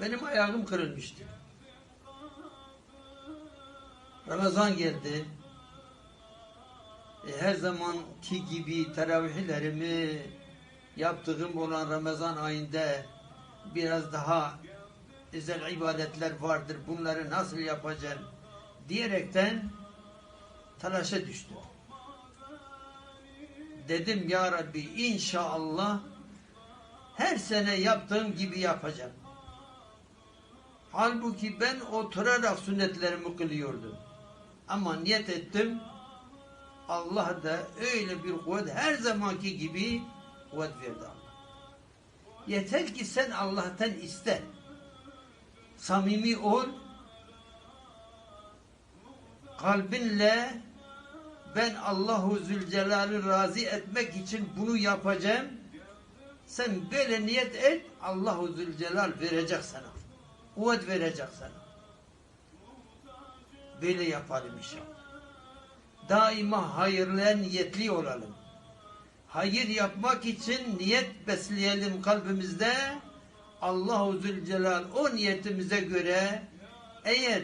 Benim ayağım kırılmıştı. Ramazan geldi. E, her zamanki gibi teravihlerimi yaptığım olan Ramazan ayında biraz daha özel ibadetler vardır. Bunları nasıl yapacağım diyerekten telaşa düştüm. Dedim ya Rabbi inşallah her sene yaptığım gibi yapacağım. Halbuki ben oturarak sünnetlerimi kılıyordum. Ama niyet ettim Allah da öyle bir kuvvet her zamanki gibi kuvvet verdi Allah. Yeter ki sen Allah'tan iste. Samimi ol. Kalbinle ben Allahu Zülcelal'i razı etmek için bunu yapacağım. Sen böyle niyet et Allahu Zülcelal verecek sana. Kuvvet verecek sana. Böyle yapalım inşallah. Daima hayırlıya niyetli olalım. Hayır yapmak için niyet besleyelim kalbimizde. Allahu Zülcelal o niyetimize göre eğer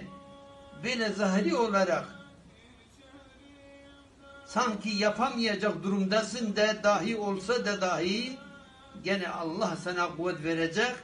böyle zahiri olarak sanki yapamayacak durumdasın da dahi olsa da dahi gene Allah sana kuvvet verecek